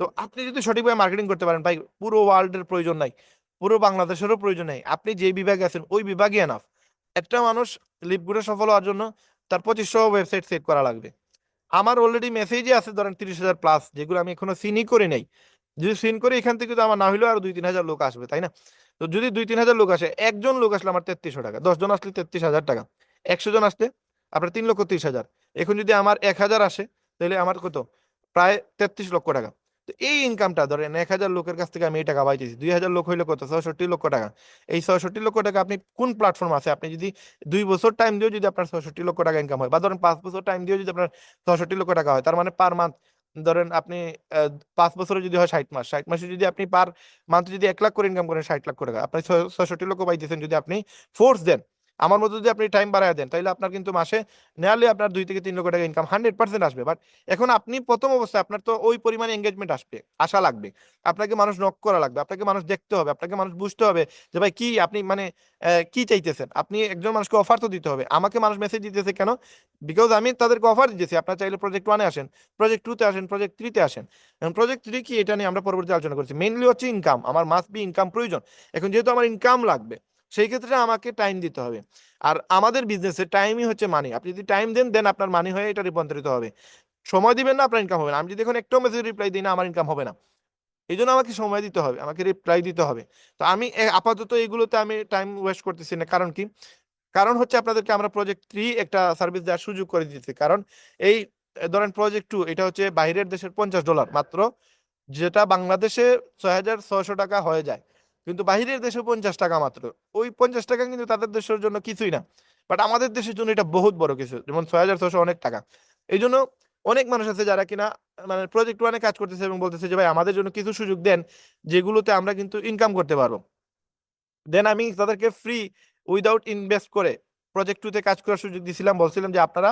তো আপনি যদি সঠিকভাবে মার্কেটিং করতে পারেন, ভাই, পুরো ওয়ার্ল্ডের প্রয়োজন নাই, পুরো বাংলাদেশেরও প্রয়োজন নেই, আপনি যে বিভাগে আছেন, ওই বিভাগে এনাফ একটা মানুষ লিপগুড়ে সফল হওয়ার জন্য তার পঁচিশশো ওয়েবসাইট সেট করা লাগবে। আমার অলরেডি মেসেজই আছে, ধরেন তিরিশ হাজার প্লাস যেগুলো আমি এখনও সিনই করে নেই। যদি সিন করে, এখান থেকে তো আমার না হলেও আরও দুই তিন হাজার লোক আসবে, তাই না? তো যদি দুই তিন হাজার লোক আসে, একজন লোক আসলে আমার তেত্রিশশো টাকা, দশজন আসলে তেত্রিশ হাজার টাকা, একশো জন আসলে আপনার তিন লক্ষ তিরিশ হাজার। এখন যদি আমার এক হাজার আসে, তাহলে আমার কত? প্রায় তেত্রিশ লক্ষ টাকা। তো এই ইনকামটা ধরেন এক হাজার লোকের কাছ থেকে আমি এই টাকা পাইতেছি, দুই হাজার লোক হইলে কত? ছয়ষট্টি লক্ষ টাকা। এই ছয়ষট্টি লক্ষ টাকা আপনি কোন প্ল্যাটফর্ম আছে? আপনি যদি দুই বছর টাইম দিয়েও যদি আপনার ছয়ষট্টি লক্ষ টাকা ইনকাম হয় বা ধরেন পাঁচ বছর টাইম দিয়েও যদি আপনার ছয়ষট্টি লক্ষ টাকা হয়, তার মানে পার মান্থ ধরেন আপনি পাঁচ বছরে যদি হয় ষাট মাস, ষাট মাসে যদি আপনি পার মান্থ যদি এক লাখ করে ইনকাম করেন ষাট লাখ করে আপনি ছয়ষট্টি লক্ষ পাইতেছেন যদি আপনি ফোর্স দেন। আমার মতো যদি আপনি টাইম বাড়ায় দেন তাহলে আপনার কিন্তু মাসে নেয়ালে আপনার দুই থেকে তিন লক্ষ টাকা ইনকাম হান্ড্রেড পার্সেন্ট আসবে। বাট এখন আপনি প্রথম অবস্থায় আপনার তো ওই পরিমাণে এঙ্গেজমেন্ট আসবে, আশা লাগবে। আপনাকে মানুষ নক করা লাগবে, আপনাকে মানুষ দেখতে হবে, আপনাকে মানুষ বুঝতে হবে যে ভাই কি আপনি মানে কি চাইতেছেন? আপনি একজন মানুষকে অফার তো দিতে হবে। আমাকে মানুষ মেসেজ দিতেছে কেন? বিকজ আমি তাদেরকে অফার দিতেছি। আপনার চাইলে প্রজেক্ট ওয়ানে আসেন প্রজেক্ট টুতে আসেন প্রজেক্ট থ্রিতে আসেন। এখন প্রজেক্ট থ্রি কি? এটা নিয়ে আমরা পরবর্তী আলোচনা করছি। মেনলি হচ্ছে ইনকাম আমার মাস্ট বি ইনকাম প্রয়োজন। এখন যেহেতু আমার ইনকাম লাগবে সেই ক্ষেত্রে আমাকে টাইম দিতে হবে। আর আমাদের বিজনেসে টাইমই হচ্ছে মানি আপনি যদি টাইম দেন দেন আপনার মানি হয়ে এটা রূপান্তরিত হবে। সময় দিবেন না, আপনার ইনকাম হবে না। আমি যদি এখন একটাও মেসেজ রিপ্লাই দিই না, আমার ইনকাম হবে না। এই জন্য আমাকে সময় দিতে হবে, আমাকে রিপ্লাই দিতে হবে। তো আমি আপাতত এগুলোতে আমি টাইম ওয়েস্ট করতেছি না। কারণ কি? কারণ হচ্ছে আপনাদেরকে আমরা প্রজেক্ট থ্রি একটা সার্ভিস দেওয়ার সুযোগ করে দিতেছি কারণ এই ধরেন প্রজেক্ট টু এটা হচ্ছে বাইরের দেশের পঞ্চাশ ডলার মাত্র, যেটা বাংলাদেশে ছয় হাজার ছয়শো টাকা হয়ে যায়। কিন্তু বাইরের দেশে পঞ্চাশ টাকা মাত্র। ওই পঞ্চাশ টাকা কিন্তু তাদের দেশের জন্য কিছুই না। বাট আমাদের দেশের জন্য এটা বহুত বড় কিছু, যেমন ছয় হাজার ছশো অনেক টাকা। এই জন্য অনেক মানুষ আছে যারা কিনা মানে প্রজেক্ট ওয়ানে কাজ করতেছে এবং বলতেছে যে, ভাই, আমাদের জন্য কিছু সুযোগ দেন, যেগুলোতে আমরা কিন্তু ইনকাম করতে পারব। দেন আমি তাদেরকে ফ্রি উইদাউট ইনভেস্ট করে প্রজেক্ট টুতে কাজ করার সুযোগ দিয়েছিলাম বলছিলাম যে, আপনারা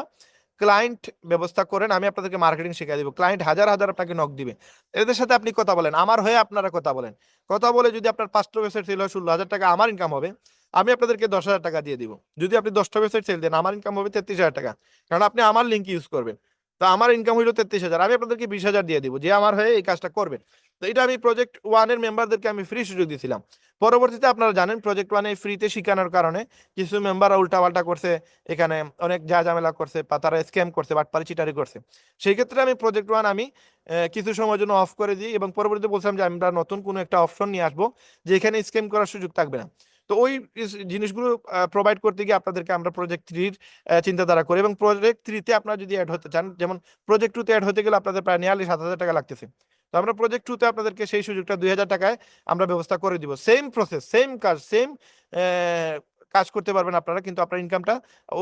ক্লায়েন্ট ব্যবস্থা করেন, আমি আপনাদেরকে মার্কেটিং শিখিয়ে দিব। ক্লায়েন্ট হাজার হাজার আপনাকে নক দিবে। এদের সাথে আপনি কথা বলেন। আমার হয়ে আপনারা কথা বলেন। কথা বলে যদি আপনার পাঁচটা ওয়েবসাইট সেল হয়, ষোলো হাজার টাকা আমার ইনকাম হবে, আমি আপনাদেরকে দশ হাজার টাকা দিয়ে দিব। যদি আপনি দশটা ওয়েবসাইট সেল দেন, আমার ইনকাম হবে তেত্রিশ হাজার টাকা। কারণ আপনি আমার লিঙ্ক ইউজ করবেন। তো আমার ইনকাম হইল তেত্রিশ হাজার, আমি আপনাদেরকে বিশ হাজার দিয়ে দিব যে আমার হয়ে এই কাজটা করবেন। তো এটা আমি প্রজেক্ট ওয়ানের মেম্বারদেরকে আমি ফ্রি সুযোগ দিয়েছিলাম পরবর্তীতে আপনারা জানেন প্রজেক্ট ওয়ানে ফ্রিতে শেখানোর কারণে কিছু মেম্বার উল্টাপাল্টা করছে, এখানে অনেক যা ঝামেলা করছে বা তারা স্ক্যাম করছে, বাটপারি চিটারি করছে। সেই ক্ষেত্রে আমি প্রজেক্ট ওয়ান আমি কিছু সময়ের জন্য অফ করে দিই এবং পরবর্তীতে বলছিলাম যে আমরা নতুন কোনো একটা অপশন নিয়ে আসব যে এখানে স্ক্যাম করার সুযোগ থাকবে না। তো ওই জিনিসগুলো প্রোভাইড করতে গিয়ে আপনাদেরকে আমরা প্রজেক্ট থ্রির চিন্তাধারা করি এবং প্রজেক্ট থ্রিতে আপনারা যদি অ্যাড হতে চান, যেমন প্রজেক্ট টুতে অ্যাড হতে গেলে আপনাদের প্রায় নিয়ারলি সাত হাজার টাকা লাগতেছে। তো আমরা প্রজেক্ট টুতে আপনাদেরকে সেই সুযোগটা দুই হাজার টাকায় আমরা ব্যবস্থা করে দিব। সেম প্রসেস সেম কাজ সেম কাজ করতে পারবেন আপনারা, কিন্তু আপনার ইনকামটা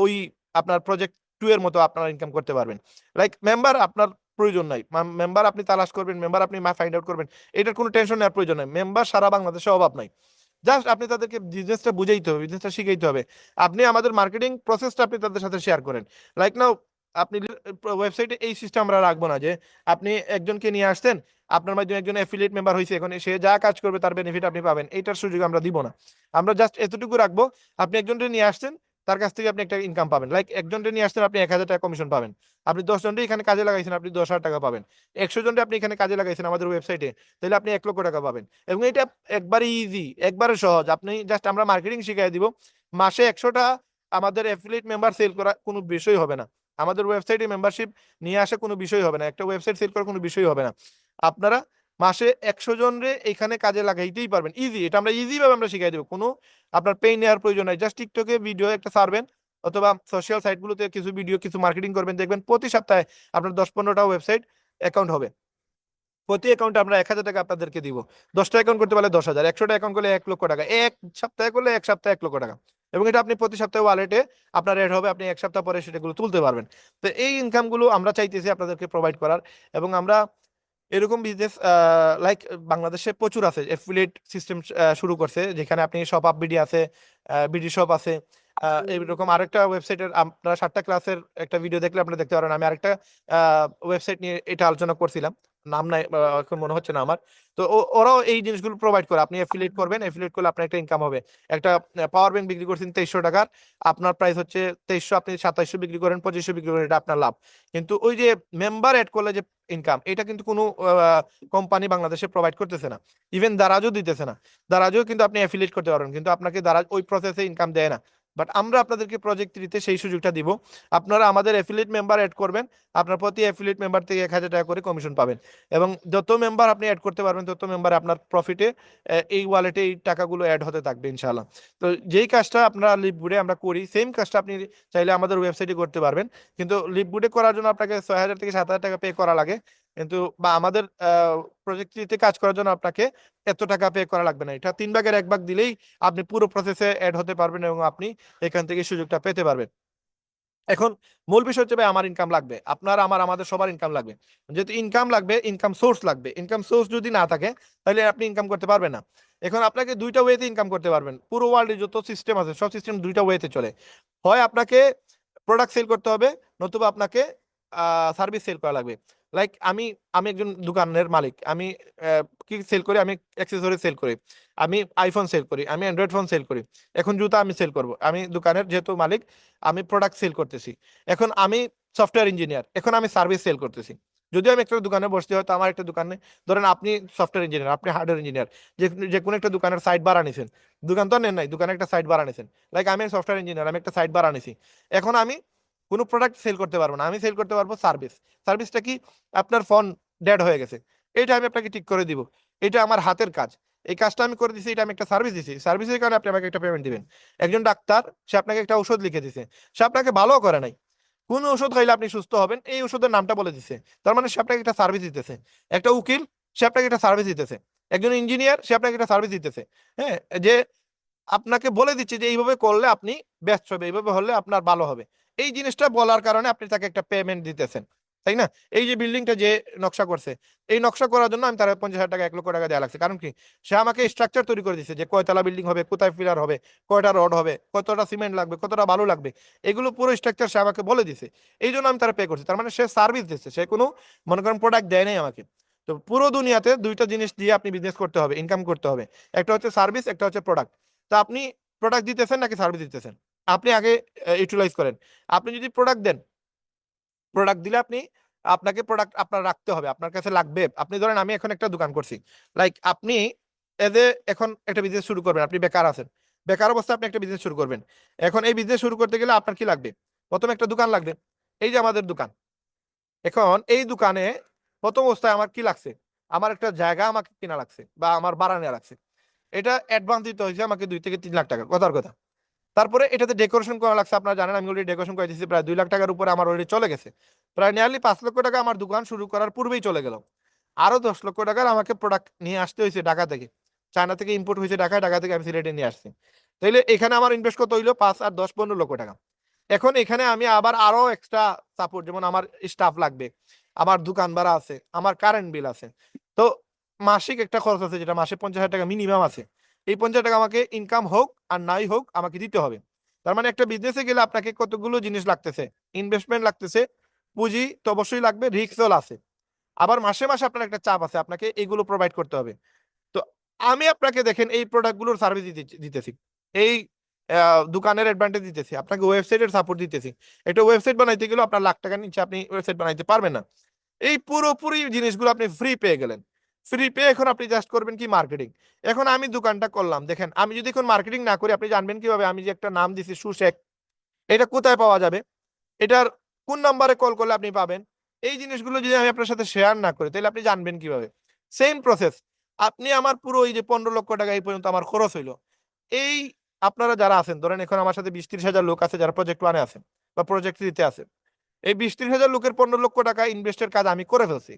ওই আপনার প্রজেক্ট টু এর মতো আপনারা ইনকাম করতে পারবেন। লাইক মেম্বার আপনার প্রয়োজন নাই। মেম্বার আপনি তালাশ করবেন মেম্বার আপনি ফাইন্ড আউট করবেন, এটার কোনো টেনশন নেওয়ার প্রয়োজন নাই। মেম্বার সারা বাংলাদেশে অভাব নাই। জাস্ট আপনি তাদেরকে বিজনেসটা বুঝাইতে হবে বিজনেসটা শিখাইতে হবে। আপনি আমাদের মার্কেটিং প্রসেসটা আপনি তাদের সাথে শেয়ার করেন। লাইক নাও আপনি ওয়েবসাইটে এই সিস্টেম আমরা রাখব না যে, আপনি একজনকে নিয়ে আসতেন আপনার মাধ্যমে একজন অ্যাফিলিয়েট মেম্বার হয়েছে এখন সে যা কাজ করবে তার বেনিফিট আপনি পাবেন, এইটার সুযোগ আমরা দিব না। আমরা জাস্ট এতটুকু রাখব, আপনি একজনকে নিয়ে আসছেন, তার কাছ থেকে আপনি একটা ইনকাম পাবেন লাইক একজনকে নিয়ে আসছেন, আপনি এক হাজার টাকা কমিশন পাবেন, আপনি দশ জনকে এখানে কাজে লাগাইছেন, আপনি দশ হাজার টাকা পাবেন একশো জনকে আপনি এখানে কাজে লাগাইছেন আমাদের ওয়েবসাইটে তাহলে আপনি এক লক্ষ টাকা পাবেন, এবং এটা একবারে ইজি একবারে সহজ, আপনি জাস্ট আমরা মার্কেটিং শিখিয়ে দিব, মাসে একশোটা আমাদের অ্যাফিলিয়েট মেম্বার সেল করা কোনো বিষয় হবে না। আমাদের ওয়েবসাইটে মেম্বারশিপ নিয়ে আসা কোনো বিষয় হবে না। একটা ওয়েবসাইট সেল করা কোনো বিষয় হবে না। আপনারা মাসে একশো জনরে এখানে কাজে লাগাইতেই পারবেন। ইজি এটা আমরা ইজিভাবে আমরা শিখাই দেবো। কোনো আপনার পেই নেওয়ার প্রয়োজন নাই। জাস্ট টিকটকে ভিডিও একটা সারবেন অথবা সোশ্যাল সাইটগুলোতে কিছু ভিডিও কিছু মার্কেটিং করবেন, দেখবেন প্রতি সপ্তাহে আপনার দশ পনেরোটা ওয়েবসাইট অ্যাকাউন্ট হবে। প্রতি অ্যাকাউন্টে আমরা এক হাজার টাকা আপনাদেরকে দিব। দশটা অ্যাকাউন্ট করতে পারলে দশ হাজার, একশোটা অ্যাকাউন্ট করলে এক লক্ষ টাকা, এক সপ্তাহে করলে এক সপ্তাহে এক লক্ষ টাকা। এবং এটা আপনি প্রতি সপ্তাহে ওয়ালেটে আপনার এড হবে আপনি এক সপ্তাহ পরে সেটাগুলো তুলতে পারবেন। তো এই ইনকামগুলো আমরা চাইতেছি আপনাদেরকে প্রোভাইড করার এবং আমরা এরকম বিজনেস লাইক বাংলাদেশে প্রচুর আছে অ্যাফিলিয়েট সিস্টেম শুরু করছে যেখানে আপনি শপ আপ বিডি আছে বিডি শপ আছে আহ, এরকম আরেকটা ওয়েবসাইটের আপনারা সাতটা ক্লাসের একটা ভিডিও দেখলে আপনারা দেখতে পারেন। আমি আরেকটা ওয়েবসাইট নিয়ে এটা আলোচনা করছিলাম। নাম নাই এখন মনে হচ্ছে না আমার। তো ওরাও এই জিনিসগুলো প্রোভাইড করে। আপনি অ্যাফিলিয়েট করবেন অ্যাফিলিয়েট করলে আপনার একটা ইনকাম হবে। একটা পাওয়ার ব্যাংক বিক্রি করছেন তেইশশো টাকার আপনার প্রাইস হচ্ছে তেইশশো আপনি সাতাইশশো বিক্রি করেন পঁচিশশো বিক্রি করেন এটা আপনার লাভ। কিন্তু ওই যে মেম্বার অ্যাড করলে যে ইনকাম এটা কিন্তু কোনো কোম্পানি বাংলাদেশে প্রোভাইড করতেছে না। ইভেন দারাজও দিতেছে না। দারাজও কিন্তু আপনি অ্যাফিলিয়েট করতে পারবেন কিন্তু আপনাকে দারাজ ওই প্রসেসে ইনকাম দেয় না। বাট আমরা আপনাদেরকে প্রজেক্ট থ্রিতে সেই সুযোগটা দিব। আপনারা আমাদের অ্যাফিলিয়েট মেম্বার অ্যাড করবেন। আপনার প্রতি অ্যাফিলিয়েট মেম্বার থেকে এক হাজার টাকা করে কমিশন পাবেন। এবং যত মেম্বার আপনি অ্যাড করতে পারবেন, তত মেম্বার আপনার প্রফিটে এই ওয়ালেটে এই টাকাগুলো অ্যাড হতে থাকবে ইনশাআল্লাহ। তো যেই কাজটা আপনারা লিপগুডে আমরা করি সেম কাজটা আপনি চাইলে আমাদের ওয়েবসাইটে করতে পারবেন। কিন্তু লিপগুডে করার জন্য আপনাকে ছয় হাজার থেকে সাত হাজার টাকা পে করা লাগে। কিন্তু বা আমাদের প্রজেক্টটিতে কাজ করার জন্য আপনাকে এত টাকা পে করা লাগবে না। এটা তিন ভাগের এক ভাগ দিলেই আপনি পুরো প্রসেসে অ্যাড হতে পারবেন এবং আপনি এখান থেকে সুযোগটা পেতে পারবেন। এখন মূল বিষয় হচ্ছে আমার ইনকাম লাগবে। আপনার, আমার, আমাদের সবার ইনকাম লাগবে। যেহেতু ইনকাম লাগবে ইনকাম সোর্স লাগবে। ইনকাম সোর্স যদি না থাকে, তাহলে আপনি ইনকাম করতে পারবেন না। এখন আপনাকে দুইটা ওয়েতে ইনকাম করতে পারবেন। পুরো ওয়ার্ল্ডে যত সিস্টেম আছে, সব সিস্টেম দুইটা ওয়েতে চলে। হয় আপনাকে প্রোডাক্ট সেল করতে হবে, নতুবা আপনাকে সার্ভিস সেল করা লাগবে। লাইক আমি আমি একজন দোকানের মালিক। আমি কি সেল করি? আমি অ্যাক্সেসরি সেল করি। আমি আইফোন সেল করি। আমি অ্যান্ড্রয়েড ফোন সেল করি। এখন জুতা আমি সেল করব। আমি দোকানের যেহেতু মালিক, আমি প্রোডাক্ট সেল করতেছি। এখন আমি সফটওয়্যার ইঞ্জিনিয়ার এখন আমি সার্ভিস সেল করতেছি। যদি আমি একটা দোকানে বসতে হয়, তো আমার একটা দোকানে, ধরেন আপনি সফটওয়্যার ইঞ্জিনিয়ার আপনি হার্ডওয়্যার ইঞ্জিনিয়ার যে যে কোনো একটা দোকানের সাইট বার নিছেন। দোকান তো নেন নাই, দোকানে একটা সাইট বার আনিছেন লাইক আমি সফটওয়্যার ইঞ্জিনিয়ার আমি একটা সাইট বার নিছি। এখন আমি কোনো প্রোডাক্ট সেল করতে পারব না। আমি সেল করতে পারব সার্ভিস সার্ভিসটা কি? আপনার ফোন ডেড হয়ে গেছে। এইটা আমি আপনাকে ঠিক করে দিব। এটা আমার হাতের কাজ। এই কাজটা আমি করে দিছি এটা আমি একটা সার্ভিস দিছি। সার্ভিসের কারণে আপনি আমাকে একটা পেমেন্ট দিবেন। একজন ডাক্তার, সে আপনাকে একটা ওষুধ লিখে দিছে। সে আপনাকে ভালো করে নাই। কোন ওষুধ খাইলে আপনি সুস্থ হবেন। এই ওষুধের নামটা বলে দিছে। তার মানে সে আপনাকে একটা সার্ভিস দিতেছে। একটা উকিল, সে আপনাকে একটা সার্ভিস দিতেছে। একজন ইঞ্জিনিয়ার সে আপনাকে একটা সার্ভিস দিতেছে। হ্যাঁ যে আপনাকে বলে দিচ্ছে যে এইভাবে করলে আপনি ব্যস্ত হবে, এইভাবে হলে আপনার ভালো হবে। এই জিনিসটা বলার কারণে আপনি তাকে একটা পেমেন্ট দিতেছেন, তাই না? এই যে বিল্ডিংটা যে নকশা করছে, এই নকশা করার জন্য আমি তার পঞ্চাশ হাজার টাকা, এক লক্ষ টাকা দেওয়া লাগছে। কারণ কি? সে আমাকে স্ট্রাকচার তৈরি করে দিচ্ছে যে কয়তলা বিল্ডিং হবে, কোথায় পিলার হবে, কয়টা রড হবে, কতটা সিমেন্ট লাগবে, কতটা বালু লাগবে, এগুলো পুরো স্ট্রাকচার সে আমাকে বলে দিছে। এই জন্য আমি তারা পে করছি। তার মানে সে সার্ভিস দিচ্ছে, সে কোনো, মনে করেন প্রোডাক্ট দেয় নাই আমাকে। তো পুরো দুনিয়াতে দুইটা জিনিস দিয়ে আপনি বিজনেস করতে হবে ইনকাম করতে হবে। একটা হচ্ছে সার্ভিস একটা হচ্ছে প্রোডাক্ট তো আপনি প্রোডাক্ট দিতেছেন নাকি সার্ভিস দিতেছেন? আপনি আগে ইউটিলাইজ করেন। আপনি যদি প্রোডাক্ট দেন প্রোডাক্ট দিলে আপনি, আপনাকে প্রোডাক্ট আপনার রাখতে হবে, আপনার কাছে লাগবে। আপনি ধরেন আমি এখন একটা দোকান করছি। লাইক আপনি এজ এ এখন একটা বিজনেস শুরু করবেন, আপনি বেকার আছেন। বেকার অবস্থায় আপনি একটা বিজনেস শুরু করবেন। এখন এই বিজনেস শুরু করতে গেলে আপনার কি লাগবে? প্রথমে একটা দোকান লাগবে। এই যে আমাদের দোকান। এখন এই দোকানে প্রথম অবস্থায় আমার কি লাগছে? আমার একটা জায়গা আমাকে কিনা লাগছে বা আমার ভাড়া নেওয়া লাগছে। এটা অ্যাডভান্স দিতে হয়েছে আমাকে দুই থেকে তিন লাখ টাকা। কথার কথা। তারপরে এটাতে ডেকোরেশন করা লাগছে, আপনারা জানেন, আমি অলরেডি ডেকোরেশন করে দিয়েছি, প্রায় দুই লাখ টাকার উপরে আমার অলরেডি চলে গেছে। প্রায় নিয়ারলি পাঁচ লক্ষ টাকা আমার দোকান শুরু করার পূর্বেই চলে গেল। আরও দশ লক্ষ টাকার আমাকে প্রোডাক্ট নিয়ে আসতে হয়েছে ঢাকা থেকে। চায়না থেকে ইম্পোর্ট হয়েছে ঢাকায়, ঢাকা থেকে আমি সিলেটে নিয়ে আসছি। তাইলে এখানে আমার ইনভেস্ট কত হইল? পাঁচ আর দশ, পনেরো লক্ষ টাকা। এখন এখানে আমি আবার আরও এক্সট্রা সাপোর্ট যেমন আমার স্টাফ লাগবে, আমার দোকান ভাড়া আছে, আমার কারেন্ট বিল আছে। তো মাসিক একটা খরচ আছে, যেটা মাসে পঞ্চাশ হাজার টাকা মিনিমাম আছে। এই পঞ্চাশ টাকা আমাকে ইনকাম হোক আর নাই হোক আমাকে দিতে হবে। তার মানে একটা বিজনেসে গেলে আপনাকে কতগুলো জিনিস লাগতেছে? ইনভেস্টমেন্ট লাগতেছে, পুঁজি তো অবশ্যই লাগবে রিক্সও আছে। আবার মাসে মাসে আপনার একটা চাপ আছে, আপনাকে এগুলো প্রোভাইড করতে হবে। তো আমি আপনাকে দেখেন এই প্রোডাক্টগুলোর সার্ভিস দিতেছি। এই দোকানের অ্যাডভান্টেজ দিতেছি, আপনাকে ওয়েবসাইটের সাপোর্ট দিতেছি। একটা ওয়েবসাইট বানাইতে গেলেও আপনার লাখ টাকা নিচে আপনি ওয়েবসাইট বানাইতে পারবেন না। এই পুরোপুরি জিনিসগুলো আপনি ফ্রি পেয়ে গেলেন। ফ্রি পেয়ে এখন আপনি জাস্ট করবেন কি মার্কেটিং এখন আমি দোকানটা করলাম, দেখেন আমি যদি এখন মার্কেটিং না করি, আপনি জানবেন কীভাবে আমি যে একটা নাম দিছি সুশেক এটা কোথায় পাওয়া যাবে? এটার কোন নাম্বারে কল করলে আপনি পাবেন? এই জিনিসগুলো যদি আমি আপনার সাথে শেয়ার না করি, তাহলে আপনি জানবেন কীভাবে? সেম প্রসেস আপনি আমার পুরো এই যে পনেরো লক্ষ টাকা এই পর্যন্ত আমার খরচ হইল। এই আপনারা যারা আছেন, ধরেন এখন আমার সাথে বিশ ত্রিশ হাজার লোক আছে যারা প্রজেক্ট ওয়ানে আছে বা প্রজেক্ট দিতে আছে। এই বিশ ত্রিশ হাজার লোকের পনেরো লক্ষ টাকা ইনভেস্টের কাজ আমি করে ফেলছি।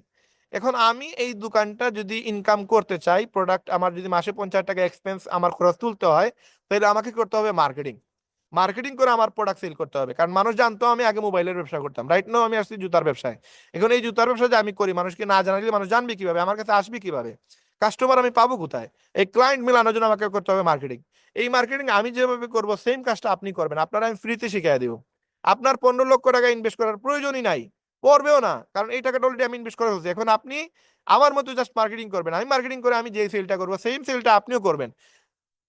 এখন আমি এই দোকানটা যদি ইনকাম করতে চাই প্রোডাক্ট আমার যদি মাসে পঞ্চাশ টাকা এক্সপেন্স আমার খরচ তুলতে হয়, তাহলে আমাকে করতে হবে? মার্কেটিং মার্কেটিং করে আমার প্রোডাক্ট সেল করতে হবে। কারণ মানুষ জানতো আমি আগে মোবাইলের ব্যবসা করতাম। রাইট নাও আমি আসছি জুতার ব্যবসায়। এখন এই জুতার ব্যবসা যে আমি করি মানুষকে না জানালে মানুষ জানবে কীভাবে? আমার কাছে আসবে কীভাবে? কাস্টমার আমি পাবো কোথায়? এই ক্লায়েন্ট মেলানোর জন্য আমাকে করতে হবে মার্কেটিং এই মার্কেটিং আমি যেভাবে করব সেম কাজটা আপনি করবেন। আপনারা আমি ফ্রিতে শিখিয়ে দিব। আপনার পনেরো লক্ষ টাকা ইনভেস্ট করার প্রয়োজনই নাই। পড়বেও না। কারণ এই টাকাটা অলরেডি আমি ইনভেস্ট করা হয়েছে এখন আপনি আমার মতো জাস্ট মার্কেটিং করবেন। আমি মার্কেটিং করে আমি যে সেলটা করব সেম সেলটা আপনিও করবেন।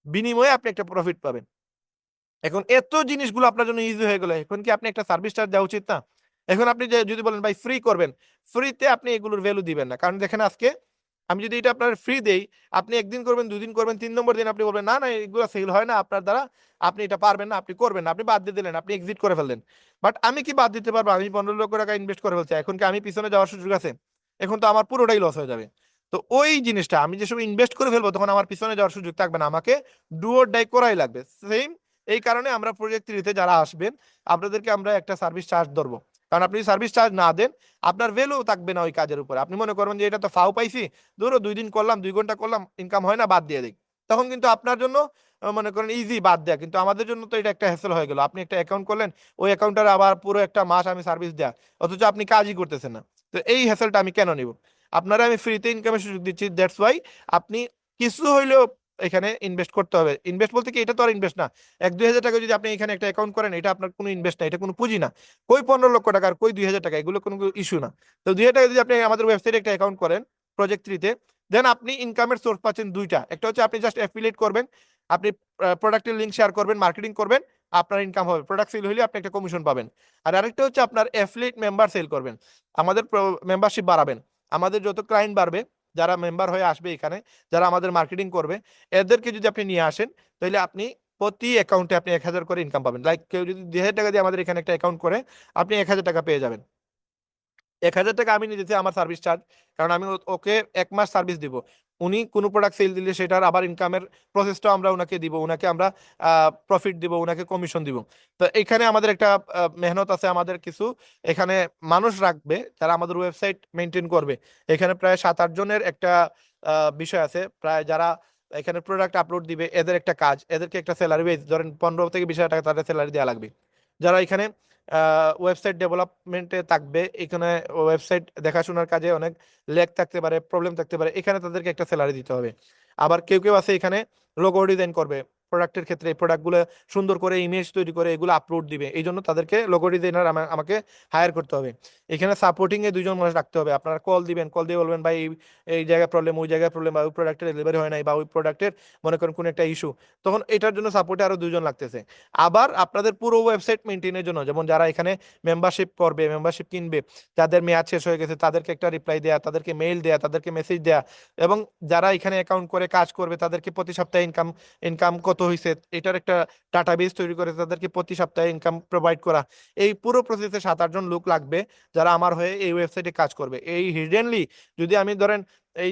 বিনিময়ে আপনি একটা প্রফিট পাবেন। এখন এত জিনিসগুলো আপনার জন্য ইজি হয়ে গেল। এখন কি আপনি একটা সার্ভিস চার্জ দেওয়া উচিত না? এখন আপনি যদি বলেন, ভাই ফ্রি করবেন। ফ্রিতে আপনি এগুলোর ভ্যালু দিবেন না। কারণ দেখেন আজকে আমি যদি এটা আপনার ফ্রি দেই, আপনি একদিন করবেন, দুদিন করবেন, তিন নম্বর দিন আপনি বলবেন, না না, এগুলো সেল হয় না। আপনার দ্বারা আপনি এটা পারবেন না, আপনি করবেন না, আপনি বাদ দিয়ে দিলেন, আপনি এক্সিট করে ফেললেন। বাট আমি কি বাদ দিতে পারব? আমি পনেরো লক্ষ টাকা ইনভেস্ট করে ফেলছি, এখন কি আমি পিছনে যাওয়ার সুযোগ আছে? এখন তো আমার পুরোটাই লস হয়ে যাবে। তো ওই জিনিসটা, আমি যেসব ইনভেস্ট করে ফেলব, তখন আমার পিছনে যাওয়ার সুযোগ থাকবে না, আমাকে ডুয়োর ডাই করাই লাগবে। সেম এই কারণে আমরা প্রজেক্ট থ্রিতে যারা আসবেন, আপনাদেরকে আমরা একটা সার্ভিস চার্জ ধরবো। কারণ আপনি সার্ভিস চার্জ না দেন, আপনার ভ্যালু থাকবে না ওই কাজের উপরে। আপনি মনে করবেন যে এটা তো ফাও পাইছি, ধরো দুই দিন করলাম, দুই ঘণ্টা করলাম ইনকাম হয় না, বাদ দিয়ে দিই। তখন কিন্তু আপনার জন্য মনে করেন ইজি বাদ দেয়া। কিন্তু আমাদের জন্য তো এটা একটা হ্যাসেল হয়ে গেল। আপনি একটা অ্যাকাউন্ট করলেন, ওই অ্যাকাউন্টার আবার পুরো একটা মাস আমি সার্ভিস দেয়া, অথচ আপনি কাজই করতেছেন না। তো এই হ্যাসেলটা আমি কেন নিব? আপনারা আমি ফ্রিতে ইনকামের সুযোগ দিচ্ছি দ্যাটস ওয়াই আপনি কিছু হইলেও এখানে ইনভেস্ট করতে হবে। ইনভেস্ট বলতে কি, এটা তো আর ইনভেস্ট না। এক দুই হাজার টাকা যদি আপনি এখানে একটা অ্যাকাউন্ট করেন, এটা আপনার কোনো ইনভেস্ট না, এটা কোনো পুঁজি না। কই পনেরো লক্ষ টাকা আর কই দুই হাজার টাকা, এগুলো কোনো ইস্যু না। তো দুই হাজার টাকা যদি আপনি আমাদের ওয়েবসাইটে একটা অ্যাকাউন্ট করেন প্রজেক্ট থ্রিতে দেন আপনি ইনকামের সোর্স পাচ্ছেন দুইটা। একটা হচ্ছে আপনি জাস্ট অ্যাফিলিয়েট করবেন, আপনি প্রোডাক্টের লিঙ্ক শেয়ার করবেন মার্কেটিং করবেন, আপনার ইনকাম হবে। প্রোডাক্ট সেল হলে আপনি একটা কমিশন পাবেন। আর আরেকটা হচ্ছে আপনার অ্যাফিলিয়েট মেম্বার সেল করবেন। আমাদের মেম্বারশিপ বাড়াবেন। আমাদের যত ক্লায়েন্ট বাড়বে যারা মেম্বার হয়ে আসবে এখানে, যারা আমাদের মার্কেটিং করবে, এদেরকে যদি আপনি নিয়ে আসেন, তাহলে আপনি প্রতি অ্যাকাউন্টে আপনি এক হাজার করে ইনকাম পাবেন। লাইক কেউ যদি দুই হাজার টাকা দিয়ে আমাদের এখানে একটা অ্যাকাউন্ট করে, আপনি এক হাজার টাকা পেয়ে যাবেন। এক হাজার টাকা আমি নিতেছি আমার সার্ভিস চার্জ কারণ আমি ওকে এক মাস সার্ভিস দিব। উনি কোনো প্রোডাক্ট সেল দিলে সেটার আবার ইনকামের প্রসেসটাও আমরা ওনাকে দিব ওনাকে আমরা প্রফিট দিব ওনাকে কমিশন দিব। তো এখানে আমাদের একটা মেহনত আছে আমাদের কিছু। এখানে মানুষ রাখবে, যারা আমাদের ওয়েবসাইট মেনটেন করবে। এখানে প্রায় সাত আট জনের একটা বিষয় আছে। প্রায় যারা এখানে প্রোডাক্ট আপলোড দিবে, এদের একটা কাজ। এদেরকে একটা স্যালারি বেজ ধরেন পনেরো থেকে বিশ হাজার টাকা তাদের স্যালারি দেওয়া লাগবে। যারা এখানে ওয়েবসাইট ডেভেলপমেন্টে থাকবে। এখানে ওয়েবসাইট দেখাশোনার কাজে অনেক লেগ থাকতে পারে প্রবলেম থাকতে পারে। এখানে তাদেরকে একটা স্যালারি দিতে হবে। আবার কেউ কেউ আছে এখানে লোগো ডিজাইন করবে। প্রোডাক্টের ক্ষেত্রে এই প্রোডাক্টগুলো সুন্দর করে ইমেজ তৈরি করে, এগুলো আপলোড দিবে। এই জন্য তাদেরকে লোগো ডিজাইনার আমাকে হায়ার করতে হবে। এখানে সাপোর্টিং এ দুইজন মানুষ রাখতে হবে। আপনারা কল দিবেন কল দিয়ে বলবেন, ভাই, এই- জায়গায় প্রবলেম ওই জায়গায় প্রবলেম বা ওই প্রোডাক্টের ডেলিভারি হয় নাই বা ওই প্রোডাক্টের মনে করেন কোনো একটা ইস্যু তখন এটার জন্য সাপোর্টে আরও দুজন লাগতেছে। আবার আপনাদের পুরো ওয়েবসাইট মেনটেনের জন্য, যেমন যারা এখানে মেম্বারশিপ করবে মেম্বারশিপ কিনবে, যাদের মেয়াদ শেষ হয়ে গেছে, তাদেরকে একটা রিপ্লাই দেয়া, তাদেরকে মেইল দেয়া, তাদেরকে মেসেজ দেয়া এবং যারা এখানে অ্যাকাউন্ট করে, কাজ করবে, তাদেরকে প্রতি সপ্তাহে ইনকাম ইনকাম কত হয়েছে এটার একটা ডাটাবেস তৈরি করে তাদেরকে প্রতি সপ্তাহে ইনকাম প্রোভাইড করা। এই পুরো প্রসেসে সাত আটজন লোক লাগবে যারা আমার হয়ে এই ওয়েবসাইটে কাজ করবে। এই হিডেনলি যদি আমি ধরেন এই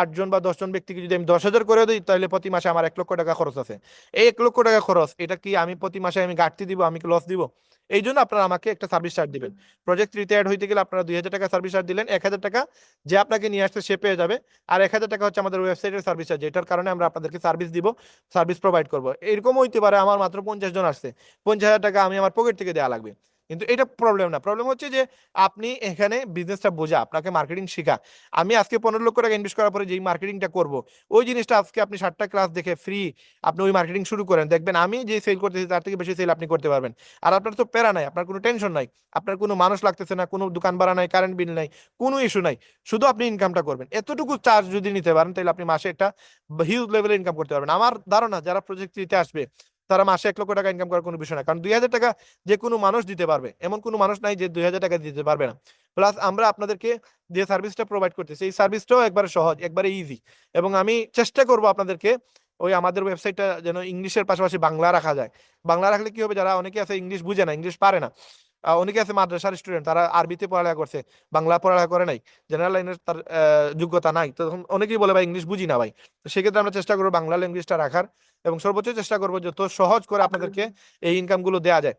আটজন বা দশজন ব্যক্তিকে যদি আমি দশ হাজার করে দিই তাহলে প্রতি মাসে আমার এক লক্ষ টাকা খরচ আছে। এই এক লক্ষ টাকা খরচ, এটা কি আমি প্রতি মাসে আমি ঘাটতি দিব, আমি লস দিব? এই জন্য আপনারা আমাকে একটা সার্ভিস চার্জ দিবেন। প্রজেক্ট অ্যাড হইতে গেলে আপনারা দুই হাজার টাকা সার্ভিস চার্জ দিলেন, এক হাজার টাকা যে আপনাকে নিয়ে আসতে সে পেয়ে যাবে, আর এক হাজার টাকা হচ্ছে আমাদের ওয়েবসাইটের সার্ভিস চার্জ এটার কারণে আমরা আপনাদেরকে সার্ভিস দিব সার্ভিস প্রোভাইড করব। এরকম হইতে পারে, আমার মাত্র পঞ্চাশ জন আসছে, পঞ্চাশ হাজার টাকা আমি আমার পকেট থেকে দেওয়া লাগবে। কিন্তু এটা প্রবলেম না। প্রবলেম হচ্ছে যে, আপনি এখানে বিজনেসটা বোঝা, আপনাকে মার্কেটিং শেখা। আমি আজকে পনেরো লক্ষ টাকা ইনভেস্ট করার পরে যেই মার্কেটিংটা করব, ওই জিনিসটা আজকে আপনি ষাটটা ক্লাস দেখে ফ্রি আপনি ওই মার্কেটিং শুরু করেন। দেখবেন আমি যে সেল করতেছি, তার থেকে বেশি সেল আপনি করতে পারবেন। আর আপনার তো প্যারা নাই, আপনার কোনো টেনশন নাই, আপনার কোনো মানুষ লাগতেছে না, কোনো দোকান ভাড়া নাই কারেন্ট বিল নাই, কোনো ইস্যু নাই। শুধু আপনি ইনকামটা করবেন। এতটুকু চার্জ যদি নিতে পারেন, তাহলে আপনি মাসে একটা হিউজ লেভেলে ইনকাম করতে পারবেন। আমার ধারণা, যারা প্রজেক্ট দিতে আসবে তারা মাসে এক লক্ষ টাকা ইনকাম করার কোনো বিষয় না। কারণ দুই হাজার টাকা যে কোনো মানুষ দিতে পারবে। এমন কোনো মানুষ নাই যে দুই হাজার টাকা দিতে পারবে না। প্লাস আমরা আপনাদেরকে যে সার্ভিসটা প্রোভাইড করতেছি, এই সার্ভিসটাও একবারে সহজ, একবারে ইজি এবং আমি চেষ্টা করব আপনাদেরকে ওই আমাদের ওয়েবসাইটটা যেন ইংলিশের পাশাপাশি বাংলা রাখা যায়। বাংলা রাখলে কি হবে? যারা অনেকে আছে ইংলিশ বুঝে না, ইংলিশ পারে না। অনেকে আছে মাদ্রাসার স্টুডেন্ট তারা আরবিতে পড়ালেখা করছে, বাংলা পড়ালেখা করে নাই। জেনারেল লাইনের তার যোগ্যতা নাই। তো তখন অনেকেই বলে, ভাই, ইংলিশ বুঝি না ভাই। তো সেক্ষেত্রে আমরা চেষ্টা করব বাংলা ল্যাঙ্গুয়েজটা রাখার। এবং সর্বোচ্চ চেষ্টা করব যত সহজ করে আপনাদেরকে এই ইনকামগুলো দেওয়া যায়।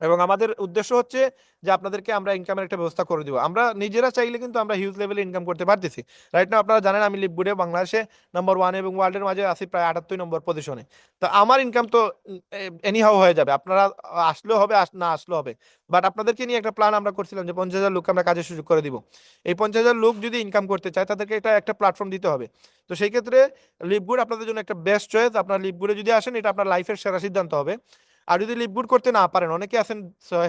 এবং আমাদের উদ্দেশ্য হচ্ছে যে আপনাদেরকে আমরা ইনকামের একটা ব্যবস্থা করে দিব। আমরা নিজেরা চাইলে কিন্তু আমরা হিউজ লেভেলে ইনকাম করতে পারতেছি। রাইট না আপনারা জানেন আমি লিপগুডে বাংলাদেশে নাম্বার ওয়ান এবং ওয়ার্ল্ডের মাঝে আসি প্রায় আটাত্তর নম্বর পজিশনে তো আমার ইনকাম তো এনিহাও হয়ে যাবে। আপনারা আসলেও হবে, আস- না আসলেও হবে। বাট আপনাদেরকে নিয়ে একটা প্ল্যান আমরা করছিলাম যে পঞ্চাশ হাজার লোককে আমরা কাজের সুযোগ করে দিব। এই পঞ্চাশ হাজার লোক যদি ইনকাম করতে চায়, তাদেরকে এটা একটা প্ল্যাটফর্ম দিতে হবে। তো সেই ক্ষেত্রে লিপগুড আপনাদের জন্য একটা বেস্ট চয়েস আপনার লিপগুডে যদি আসেন, এটা আপনার লাইফের সেরা সিদ্ধান্ত হবে। আর যদি লিপগুড করতে না পারেন, অনেকে আছেন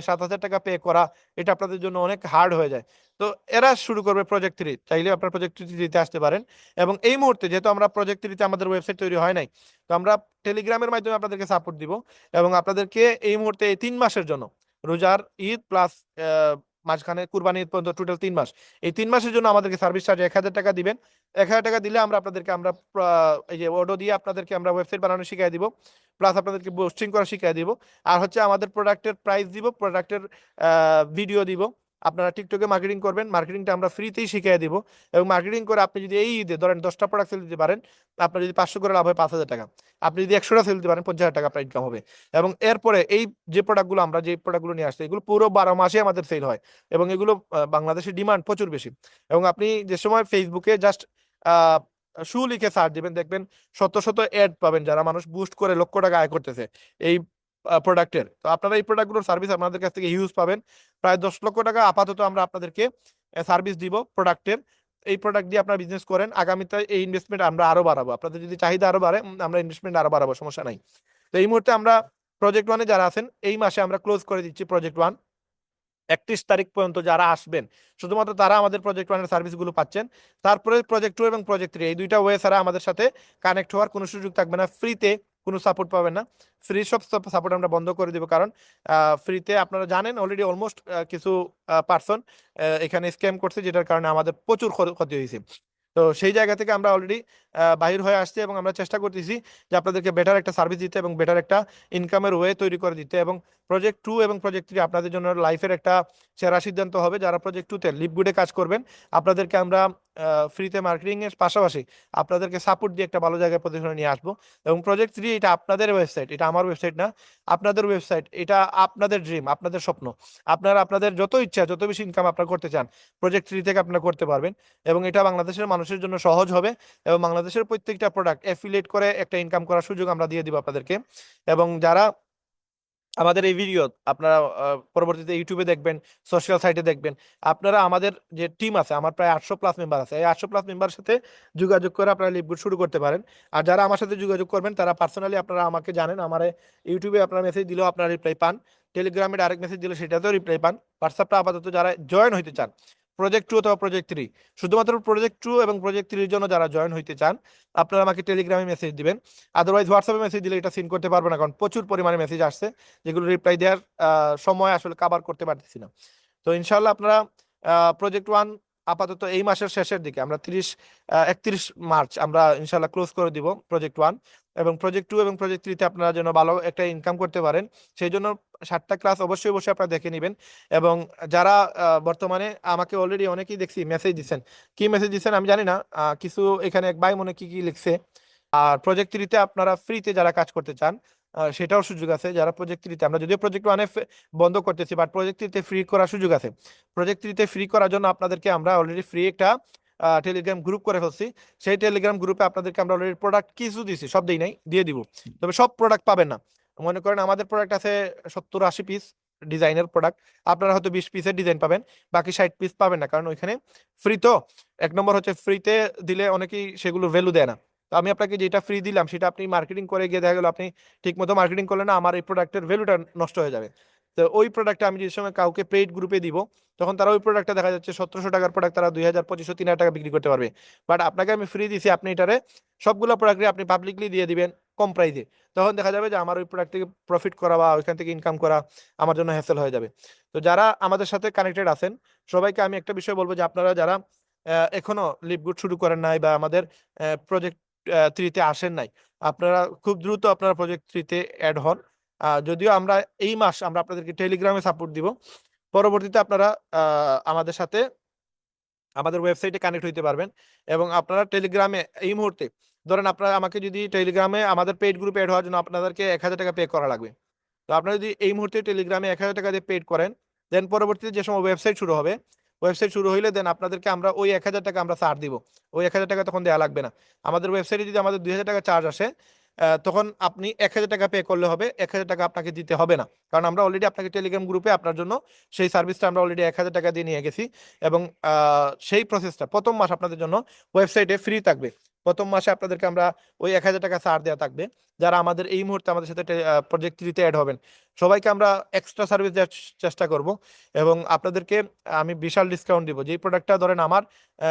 সাত হাজার টাকা পে করা, এটা আপনাদের জন্য অনেক হার্ড হয়ে যায়। তো এরা শুরু করবে প্রজেক্ট থ্রি চাইলে আপনার প্রজেক্ট দিতে আসতে পারেন। এবং এই মুহূর্তে যেহেতু আমরা প্রজেক্ট থ্রিতে আমাদের ওয়েবসাইট তৈরি হয় নাই, তো আমরা টেলিগ্রামের মাধ্যমে আপনাদেরকে সাপোর্ট দিব এবং আপনাদেরকে এই মুহূর্তে এই তিন মাসের জন্য রোজার ঈদ প্লাস মাঝখানে কুরবানি পর্যন্ত টোটাল তিন মাস। এই তিন মাসের জন্য আমাদেরকে সার্ভিস চার্জ এক হাজার টাকা দিবেন। এক হাজার টাকা দিলে আমরা আপনাদেরকে আমরা এই যে অর্ডো দিয়ে আপনাদেরকে আমরা ওয়েবসাইট বানানো শিখিয়ে দিব। প্লাস আপনাদেরকে বোস্টিং করা শিখিয়ে দিব। আর হচ্ছে আমাদের প্রোডাক্টের প্রাইস দিব প্রোডাক্টের ভিডিও দিব। আপনারা টিকটকে মার্কেটিং করবেন মার্কেটিংটা আমরা ফ্রিতেই শিখিয়ে দিব এবং মার্কেটিং করে আপনি যদি এই ঈদে ধরেন দশটা প্রোডাক্ট সেল দিতে পারেন আপনার যদি পাঁচশো করে লাভ হয় পাঁচ হাজার টাকা। আপনি যদি একশোটা সেল দিতে পারেন পঞ্চাশ হাজার টাকা আপনার ইনকাম হবে। এবং এরপরে এই যে প্রোডাক্টগুলো আমরা যে প্রোডাক্টগুলো নিয়ে আসছি এগুলো পুরো বারো মাসে আমাদের সেল হয় এবং এগুলো আহ, বাংলাদেশের ডিমান্ড প্রচুর বেশি। এবং আপনি যে সময় ফেসবুকে জাস্ট শু লিখে সার্চ দিবেন দেখবেন শত শত অ্যাড পাবেন যারা মানুষ বুস্ট করে লক্ষ টাকা আয় করতেছে। এই প্রোডাক্টের তো আপনারা এই প্রোডাক্টগুলোর সার্ভিস আপনাদের কাছ থেকে হিউজ পাবেন। প্রায় দশ লক্ষ টাকা আপাতত আমরা আপনাদেরকে সার্ভিস দিব প্রোডাক্টের এই প্রোডাক্ট দিয়ে আপনারা বিজনেস করেন। আগামীতে এই ইনভেস্টমেন্ট আমরা আরও বাড়াবো। আপনাদের যদি চাহিদা আরও বাড়ে আমরা ইনভেস্টমেন্ট আরও বাড়াবো, সমস্যা নাই। তো এই মুহূর্তে আমরা প্রজেক্ট ওয়ানে যারা আছেন, এই মাসে আমরা ক্লোজ করে দিচ্ছি প্রজেক্ট ওয়ান একত্রিশ তারিখ পর্যন্ত যারা আসবেন, শুধুমাত্র তারা আমাদের প্রজেক্ট ওয়ানের সার্ভিসগুলো পাচ্ছেন। তারপরে প্রজেক্ট টু এবং প্রজেক্ট থ্রি এই দুইটা ওয়ে ছাড়া আমাদের সাথে কানেক্ট হওয়ার কোনো সুযোগ থাকবে না। ফ্রিতে কোনো সাপোর্ট পাবেন না। ফ্রি সব সাপোর্ট আমরা বন্ধ করে দেবো কারণ ফ্রিতে আপনারা জানেন অলরেডি অলমোস্ট কিছু পার্সন এখানে স্ক্যাম করছে যেটার কারণে আমাদের প্রচুর ক্ষতি হয়েছে। তো সেই জায়গা থেকে আমরা অলরেডি বাহির হয়ে আসছি এবং আমরা চেষ্টা করতেছি যে আপনাদেরকে বেটার একটা সার্ভিস দিতে এবং বেটার একটা ইনকামের ওয়ে তৈরি করে দিতে এবং প্রজেক্ট টু এবং প্রজেক্ট থ্রি আপনাদের জন্য লাইফের একটা সেরা সিদ্ধান্ত হবে। যারা প্রজেক্ট টুতে লিপগুডে কাজ করবেন, আপনাদেরকে আমরা ফ্রিতে মার্কেটিংয়ের পাশাপাশি আপনাদেরকে সাপোর্ট দিয়ে একটা ভালো জায়গায় প্রদর্শনে নিয়ে আসব। এবং প্রজেক্ট থ্রি এটা আপনাদের ওয়েবসাইট এটা আমার ওয়েবসাইট না, আপনাদের ওয়েবসাইট এটা আপনাদের ড্রিম আপনাদের স্বপ্ন। আপনারা, আপনাদের যত ইচ্ছা, যত বেশি ইনকাম আপনারা করতে চান প্রজেক্ট থ্রি থেকে আপনারা করতে পারবেন। এবং এটা বাংলাদেশের মানুষের জন্য সহজ হবে এবং বাংলাদেশের প্রত্যেকটা প্রোডাক্ট অ্যাফিলিয়েট করে একটা ইনকাম করার সুযোগ আমরা দিয়ে দিব আপনাদেরকে। এবং যারা আমাদের এই ভিডিও আপনারা পরবর্তীতে ইউটিউবে দেখবেন সোশ্যাল সাইটে দেখবেন, আপনারা আমাদের যে টিম আছে, আমার প্রায় আটশো প্লাস মেম্বার আছে। এই আটশো প্লাস মেম্বারের সাথে যোগাযোগ করে আপনারা লিপগুড শুরু করতে পারেন। আর যারা আমার সাথে যোগাযোগ করবেন, তারা পার্সোনালি আপনারা আমাকে জানেন, আমার ইউটিউবে আপনারা মেসেজ দিলেও আপনারা রিপ্লাই পান। টেলিগ্রামে ডাইরেক্ট মেসেজ দিলে সেটাতেও রিপ্লাই পান। হোয়াটসঅ্যাপটা আপাতত যারা জয়েন হইতে চান প্রজেক্ট টু অথবা প্রজেক্ট থ্রি শুধুমাত্র প্রজেক্ট টু এবং প্রজেক্ট থ্রির জন্য যারা জয়েন হইতে চান, আপনারা আমাকে টেলিগ্রামে মেসেজ দিবেন। আদারওয়াইজ হোয়াটসঅ্যাপে মেসেজ দিলে এটা সিন করতে পারব না, কারণ প্রচুর পরিমাণে মেসেজ আসছে, যেগুলো রিপ্লাই দেওয়ার সময় আসলে কাবার করতে পারতেছি না। তো ইনশাল্লাহ আপনারা প্রজেক্ট ওয়ান আপাতত এই মাসের শেষের দিকে, আমরা তিরিশ একত্রিশ মার্চ আমরা ইনশাল্লাহ ক্লোজ করে দিব প্রজেক্ট ওয়ান এবং প্রজেক্ট টু এবং প্রজেক্ট থ্রিতে আপনারা যেন ভালো একটা ইনকাম করতে পারেন, সেই জন্য সাতটা ক্লাস অবশ্যই অবশ্যই আপনারা দেখে নেবেন। এবং যারা বর্তমানে আমাকে অলরেডি অনেকেই দেখছি মেসেজ দিচ্ছেন। কি মেসেজ দিচ্ছেন আমি জানি না কিছু এখানে এক ভাই মনে কি কি লিখছে। আর প্রজেক্ট থ্রিতে আপনারা ফ্রিতে যারা কাজ করতে চান সেটাও সুযোগ আছে। যারা প্রজেক্ট থ্রিতে আমরা যদিও প্রজেক্ট ওয়ানে বন্ধ করতেছি বাট প্রজেক্ট থ্রিতে ফ্রি করার সুযোগ আছে। প্রজেক্ট থ্রিতে ফ্রি করার জন্য আপনাদেরকে আমরা অলরেডি ফ্রি একটা টেলিগ্রাম গ্রুপ করে ফেলছি। সেই টেলিগ্রাম গ্রুপে আপনাদেরকে আমরা অলরেডি প্রোডাক্ট কিছু দিছি সব দিই নাই দিয়ে দিব। তবে সব প্রোডাক্ট পাবেন না। মনে করেন আমাদের প্রোডাক্ট আছে সত্তর আশি পিস ডিজাইনের প্রোডাক্ট আপনারা হয়তো বিশ পিসের ডিজাইন পাবেন বাকি ষাট পিস পাবেন না কারণ ওইখানে ফ্রি তো। এক নম্বর হচ্ছে ফ্রিতে দিলে অনেকেই সেগুলো ভ্যালু দেয় না। তো আমি আপনাকে যেটা ফ্রি দিলাম সেটা আপনি মার্কেটিং করে গিয়ে দেখা গেলো আপনি ঠিক মতো মার্কেটিং করলে না আমার এই প্রোডাক্টের ভ্যালুটা নষ্ট হয়ে যাবে। তো ওই প্রোডাক্টটা আমি যে সময় কাউকে পেইড গ্রুপে দিব, তখন তারা ওই প্রোডাক্টটা দেখা যাচ্ছে সতেরোশো টাকার প্রোডাক্ট তারা দুই হাজার পঁচিশশো, তিন হাজার টাকা বিক্রি করতে পারবে। বাট আপনাকে আমি ফ্রি দিছি, আপনি এটারে সবগুলো প্রোডাক্টে আপনি পাবলিকলি দিয়ে দিবেন কম প্রাইসে তখন দেখা যাবে যে আমার ওই প্রোডাক্ট থেকে প্রফিট করা বা ওইখান থেকে ইনকাম করা আমার জন্য হ্যাসেল হয়ে যাবে। তো যারা আমাদের সাথে কানেক্টেড আছেন, সবাইকে আমি একটা বিষয় বলব যে আপনারা যারা এখনও লিপগুড শুরু করেন নাই বা আমাদের প্রজেক্ট থ্রিতে আসেন নাই, আপনারা খুব দ্রুত আপনারা প্রজেক্ট থ্রিতে অ্যাড হন। যদিও আমরা এই মাস আমরা আপনাদেরকে টেলিগ্রামে সাপোর্ট দিব। পরবর্তীতে আপনারা আমাদের সাথে আমাদের ওয়েবসাইটে কানেক্ট হইতে পারবেন এবং আপনারা টেলিগ্রামে এই মুহূর্তে ধরেন আপনারা আমাকে যদি টেলিগ্রামে আমাদের পেইড গ্রুপে অ্যাড হওয়ার জন্য আপনাদেরকে এক হাজার টাকা পে করা লাগবে। তো আপনারা যদি এই মুহূর্তে টেলিগ্রামে এক হাজার টাকা দিয়ে পেড করেন দেন পরবর্তীতে যে সময় ওয়েবসাইট শুরু হবে ওয়েবসাইট শুরু হইলে দেন আপনাদেরকে আমরা ওই এক হাজার টাকা আমরা ছাড় দিব। ওই এক হাজার টাকা তখন দেওয়া লাগবে না। আমাদের ওয়েবসাইটে যদি আমাদের দুই হাজার টাকা চার্জ আসে তখন আপনি এক হাজার টাকা পে করলে হবে, এক হাজার টাকা আপনাকে দিতে হবে না। কারণ আমরা অলরেডি আপনাকে টেলিগ্রাম গ্রুপে আপনার জন্য সেই সার্ভিসটা আমরা অলরেডি এক হাজার টাকা দিয়ে নিয়ে গেছি এবং সেই প্রসেসটা প্রথম মাস আপনাদের জন্য ওয়েবসাইটে ফ্রি থাকবে। প্রথম মাসে আপনাদেরকে আমরা ওই এক হাজার টাকা ছাড় দেওয়া থাকবে। যারা আমাদের এই মুহূর্তে আমাদের সাথে প্রজেক্ট থ্রিতে অ্যাড হবেন, সবাইকে আমরা এক্সট্রা সার্ভিস দেওয়ার চেষ্টা করব এবং আপনাদেরকে আমি বিশাল ডিসকাউন্ট দিব। যেই প্রোডাক্টটা ধরেন আমার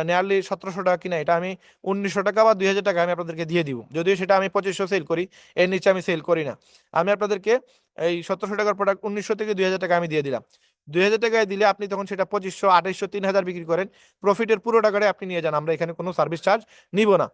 নিয়ারলি সতেরোশো টাকা কিনা, এটা আমি উনিশশো টাকা বা দুই হাজার টাকা আমি আপনাদেরকে দিয়ে দিব। যদিও সেটা আমি পঁচিশশো সেল করি, এর নিচে আমি সেল করি না। আমি আপনাদেরকে এই সতেরোশো টাকার প্রোডাক্ট উনিশশো থেকে দুই হাজার টাকা আমি দিয়ে দিলাম। দুই হাজার টাকায় দিলে আপনি তখন সেটা পঁচিশশো, আঠাইশশো, তিন হাজার বিক্রি করেন। প্রফিটের পুরো টাকাটাই আপনি নিয়ে যান, আমরা এখানে কোনো সার্ভিস চার্জ নিব না।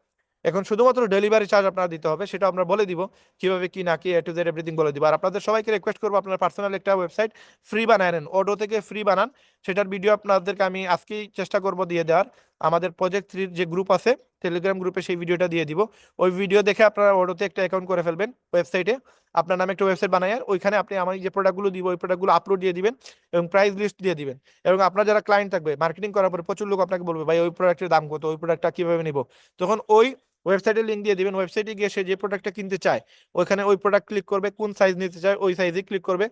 এখন শুধুমাত্র ডেলিভারি চার্জ আপনারা দিতে হবে, সেটা আমরা বলে দিব, কীভাবে কি না কি এ টু জেড এভরিথিং বলে দিব। আর আপনাদের সবাইকে রিকোয়েস্ট করব, আপনার পার্সোনাল একটা ওয়েবসাইট ফ্রি বানায় নেন অডো থেকে ফ্রি বানান, সেটার ভিডিও আপনাদেরকে আমি আজকেই চেষ্টা করব দিয়ে দেওয়ার। আমাদের প্রজেক্ট থ্রির যে গ্রুপ আছে টেলিগ্রাম গ্রুপে সেই ভিডিওটা দিয়ে দিব। ওই ভিডিও দেখে আপনারা অডোতে একটা অ্যাকাউন্ট করে ফেলবেন ওয়েবসাইটে আপনার নামে একটা ওয়েবসাইট বানায় ওইখানে আপনি আমার যে প্রোডাক্টগুলো দিব, ওই প্রোডাক্টগুলো আপলোড দিয়ে দিবেন এবং প্রাইস লিস্ট দিয়ে দিবেন। এবং আপনার যারা ক্লায়েন্ট থাকবে মার্কেটিং করার পরে প্রচুর লোক আপনাকে বলবে, ভাই, ওই প্রোডাক্টের দাম কত? ওই প্রোডাক্টটা কীভাবে নিব? তখন ওই ওয়েবসাইটের লিঙ্ক দিয়ে দিবেন। ওয়েবসাইটে গিয়ে সে যে প্রোডাক্টটা কিনতে চায়, ওইখানে ওই প্রোডাক্ট ক্লিক করবে, কোন সাইজ নিতে চায়, ওই সাইজে ক্লিক করবে।